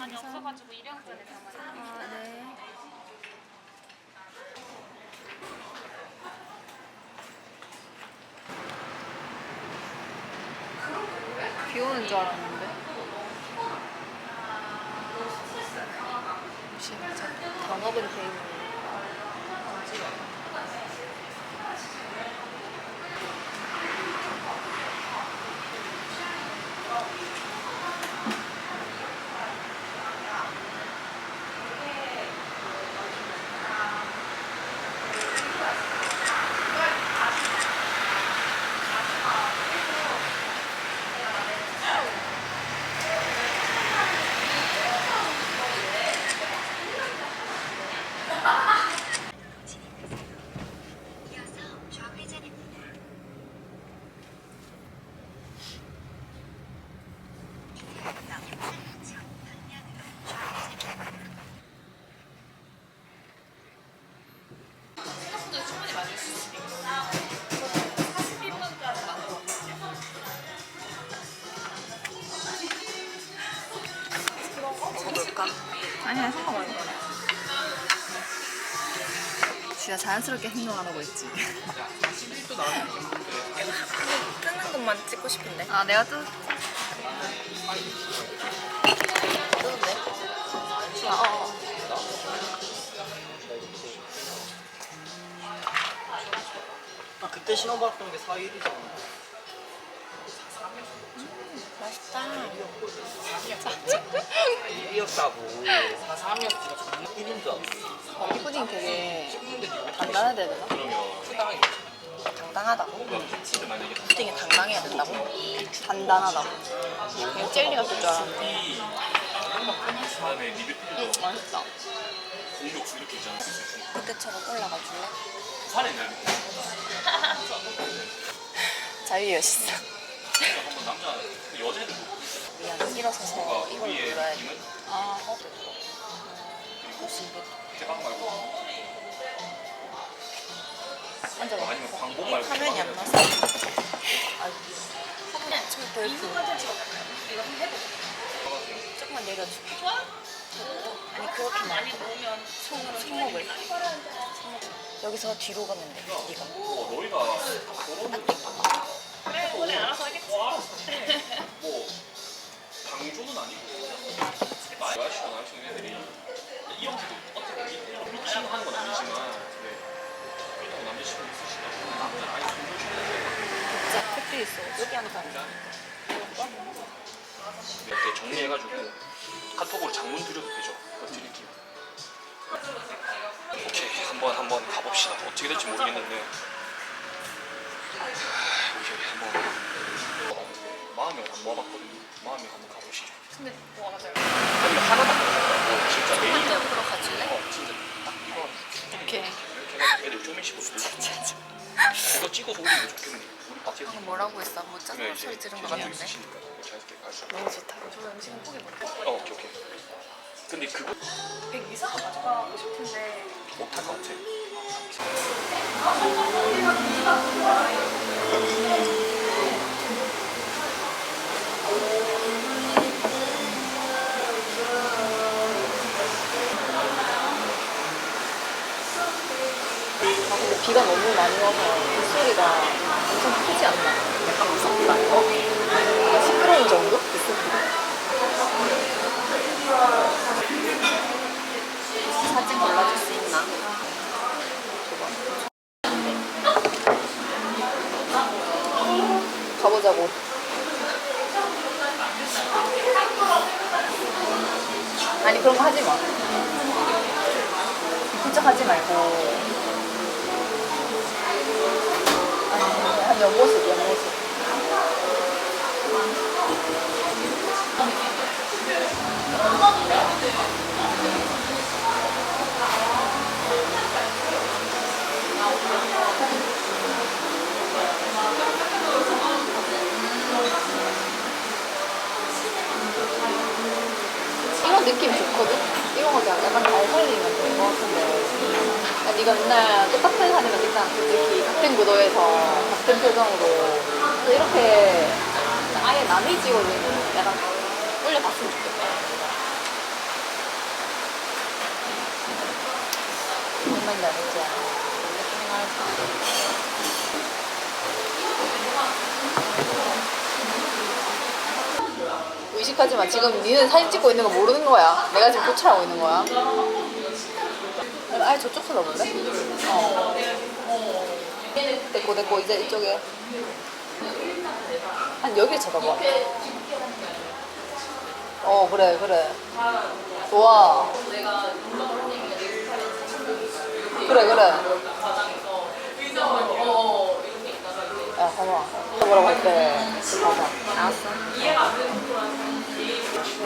아니 없어가지고 일회용잔에 담아요. 아, 네. 비 오는 줄 알았는데. 진짜 단업은 돼 있는. 볼까? 아니야 상관없어. 진짜 자연스럽게 행동하라고 했지. 뜨는 것만 찍고 싶은데. 아 내가 또 뜨는데? 아, 어. 아, 그때 신어봤던 게 4일이잖아. 이었다고. 4-3이었지. 1인 줄. 이 푸딩 되게 단단해야 되나? 당당하다고? 푸딩이 당당해야 된다고? 단단하다고. 그냥 젤리 같을 줄 알았는데. 응, 맛있다. 그때처럼 올라가 줄래? 자유 여신상. 한번 남자 여자애들 미안, 일어서서 이걸 눌러야 돼. 아, 어? 대박 말고 앉아봐. 아니면 광복 말고 화면이 안 나서. 화면 좀 별표. 조금만 내려줘. 아니 그렇게 많이 놓으면 손, 손목을. 여기서 뒤로 가면 돼. 네가. 어, 너희가 그런 그래 오늘 알아서 하겠지. 뭐 강조는 아니고 나이 아저씨가 나이신 애들이 이렇게도 어떻게 미팅 하는 건 아니지만 네. 그렇다고 남자친구 있으시다고 남자 아예 진짜 택도 있어. 여기 한번 이렇게 정리해가지고 카톡으로 장문 드려도 되죠? 드릴게요. 오케이 한번 한번 가봅시다. 어떻게 될지 모르겠는데 하, 이제 한번 마음이 안 모아봤거든요. 마음이 한번 가보시죠. 근데 뭐가 맞아요? 아니 안 모아봤고 진짜 첫 매일 번째 옆으로 가줄래? 어 진짜 딱 이거. 이렇게 해가지고 애들 쪼매시고 이거 찍어서 올리면 좋겠네. 우리 파티에서 방금 뭐라고 했어? 뭐짠 그래, 소리 들은 거 계산도 같은데? 있으시니까 자연스럽게 갈수 너무 좋다. 저 음식은 포기 못해. 어 오케이 오케이. 근데 그거 100 이상 가져가고 싶은데 못할 것 같아. 아, 근데 비가 너무 많이 와서 빗소리가 엄청 크지 않나? 약간 무섭다. 어? 시끄러운 정도? 빗소리가? 사진 골라줄 수 있나? 가보자고. 아니 그런 거 하지 마. 진짜 하지 말고. 아니 한 옆모습 옆모습. 이런 느낌 좋거든? 이런 거 약간 잘 살리면 될것 같은데. 야, 네가 맨날 똑같은 사진을 찍잖아, 솔직히. 같은 구도에서, 같은 표정으로. 이렇게 아예 남이 찍어주는 약간 올려봤으면 좋겠다. 정말 나쁘지 않아. 의식하지 마. 지금 니는 사진 찍고 있는 거 모르는 거야. 내가 지금 포착하고 있는 거야. 아예 저쪽 쳐다볼래? 어. 됐고 됐고 이제 이쪽에 한 여기 쳐다봐. 어 그래 그래. 좋아. 그래 그래. 야 봐봐. 뭐라고 할 때. 봐봐. 나왔어.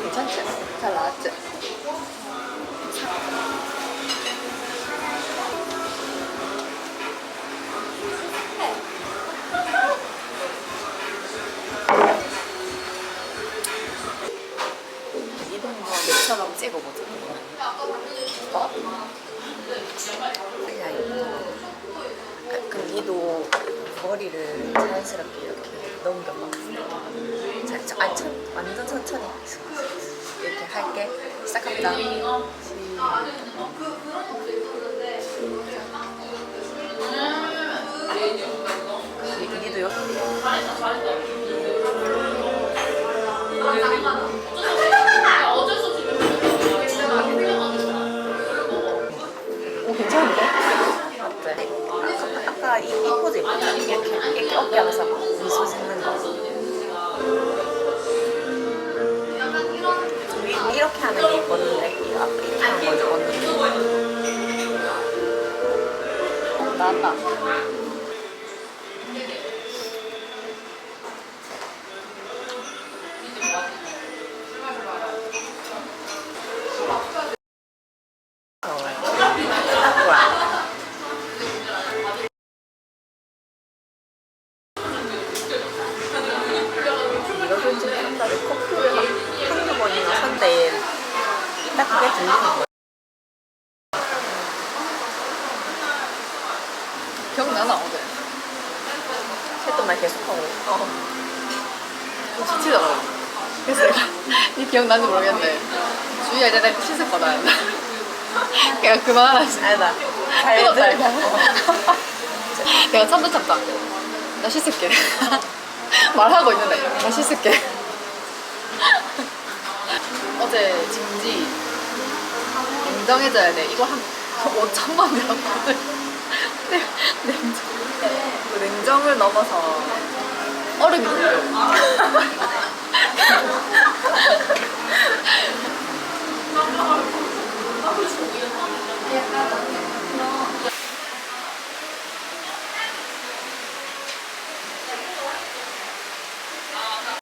괜찮지? 잘 나왔지? 이동 거 내처럼 찍어보자. 봐. 그냥 이거. 그럼 니도 머리를 자연스럽게 이렇게 넘겨봐. 자, 저, 아니, 천, 완전 천천히. 할게. 시작합니다. 아까 이, 이 포즈. 이렇게, 이렇게 어깨 하면서 미소 짓는 거. 이렇게 하는 게 예뻤는데, 이 앞에 이렇게 하는 거 예뻤는데. 어, 나왔다. 이거 솔직히 한 달에 커플을 한- 한두 번이나 산대. 딱 그게 들리는 거야. 기억나나 어제? 했던 말 계속하고. 어. 지치더라고. 그래서 내가 이 기억나는지 모르겠는데 주희야 이제 내가 씻을 거다. 내가 그만하라 했어. 알다. 끊었다 잘 이거. 내가 참도 참다. 나 씻을게. 말하고 있는데 나 씻을게. 어제 진지 냉정해져야 돼. 이거 한 5천만 들었거든. 냉정. 그 냉정을 넘어서 얼음이 들려.